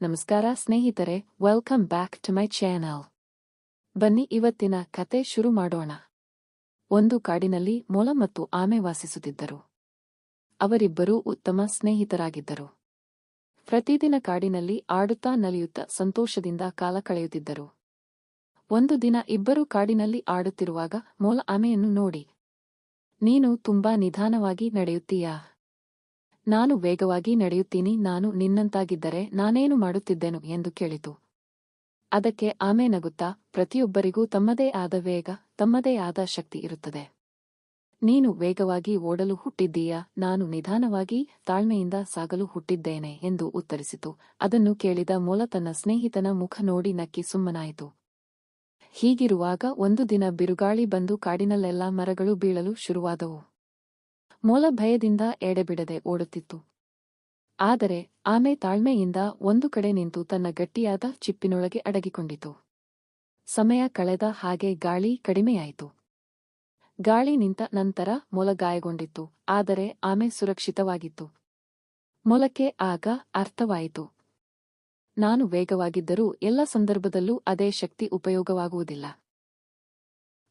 ನಮಸ್ಕಾರ ಸ್ನೇಹಿತರೆ welcome back to my channel ಬನ್ನಿ ಇವತ್ತಿನ ಕತೆ ಶುರು ಮಾಡೋಣ. ಒಂದು ಕಾಡಿನಲ್ಲಿ ಮೊಲ ಮತ್ತು ಆಮೆ ವಾಸಿಸುತ್ತಿದ್ದರು. ಅವರಿಬ್ಬರೂ ಉತ್ತಮ ಸ್ನೇಹಿತರಾಗಿದ್ದರು. ಪ್ರತಿದಿನ ಕಾಡಿನಲ್ಲಿ ಆಡುತ್ತಾ ನಲಿಯುತ್ತಾ ಸಂತೋಷದಿಂದ ಕಾಲ ಕಳೆಯುತ್ತಿದ್ದರು. ಒಂದು ದಿನ ಇಬ್ಬರು ಕಾಡಿನಲ್ಲಿ ಆಡುತ್ತಿರುವಾಗ ಮೊಲ ಆಮೆಯನ್ನು ನೋಡಿ, ನೀನು ತುಂಬಾ ನಿಧಾನವಾಗಿ ನಡೆಯುತ್ತೀಯಾ? ನಾನು ವೇಗವಾಗಿ ನಡೆಯುತ್ತೀನಿ, ನಾನು ನಿನ್ನಂತಾಗಿದ್ದರೆ ನಾನೇನು ಮಾಡುತ್ತಿದ್ದೆನು ಎಂದು ಕೇಳಿತು. ಅದಕ್ಕೆ ಆಮೆ ನಗುತ್ತಾ, ಪ್ರತಿಯೊಬ್ಬರಿಗೂ ತಮ್ಮದೇ ಆದ ವೇಗ, ತಮ್ಮದೇ ಆದ ಶಕ್ತಿ ಇರುತ್ತದೆ. ನೀನು ವೇಗವಾಗಿ ಓಡಲು ಹುಟ್ಟಿದ್ದೀಯಾ, ನಾನು ನಿಧಾನವಾಗಿ ತಾಳ್ಮೆಯಿಂದ ಸಾಗಲು ಹುಟ್ಟಿದ್ದೇನೆ ಎಂದು ಉತ್ತರಿಸಿತು. ಅದನ್ನು ಕೇಳಿದ ಮೂಲ ತನ್ನ ಸ್ನೇಹಿತನ ಮುಖ ನೋಡಿ ನಕ್ಕಿ ಸುಮ್ಮನಾಯಿತು. ಹೀಗಿರುವಾಗ ಒಂದು ದಿನ ಬಿರುಗಾಳಿ ಬಂದು ಕಾಡಿನಲ್ಲೆಲ್ಲ ಮರಗಳು ಬೀಳಲು ಶುರುವಾದವು. ಮೊಲ ಭಯದಿಂದ ಎಡೆಬಿಡದೆ ಓಡುತ್ತಿತ್ತು. ಆದರೆ ಆಮೆ ತಾಳ್ಮೆಯಿಂದ ಒಂದು ಕಡೆ ನಿಂತು ತನ್ನ ಗಟ್ಟಿಯಾದ ಚಿಪ್ಪಿನೊಳಗೆ ಅಡಗಿಕೊಂಡಿತು. ಸಮಯ ಕಳೆದ ಹಾಗೆ ಗಾಳಿ ಕಡಿಮೆಯಾಯಿತು. ಗಾಳಿ ನಿಂತ ನಂತರ ಮೊಲ ಗಾಯಗೊಂಡಿತ್ತು, ಆದರೆ ಆಮೆ ಸುರಕ್ಷಿತವಾಗಿತ್ತು. ಮೊಲಕ್ಕೆ ಆಗ ಅರ್ಥವಾಯಿತು. ನಾನು ವೇಗವಾಗಿದ್ದರೂ ಎಲ್ಲ ಸಂದರ್ಭದಲ್ಲೂ ಅದೇ ಶಕ್ತಿ ಉಪಯೋಗವಾಗುವುದಿಲ್ಲ.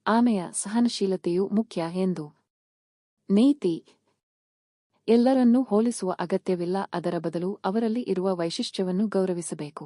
ಆಮೆಯ ಸಹನಶೀಲತೆಯು ಮುಖ್ಯ ಎಂದು ನೀತಿ ಎಲ್ಲರನ್ನೂ ಹೋಲಿಸುವ ಅಗತ್ಯವಿಲ್ಲ ಅದರ ಬದಲು ಅವರಲ್ಲಿ ಇರುವ ವೈಶಿಷ್ಟ್ಯವನ್ನು ಗೌರವಿಸಬೇಕು.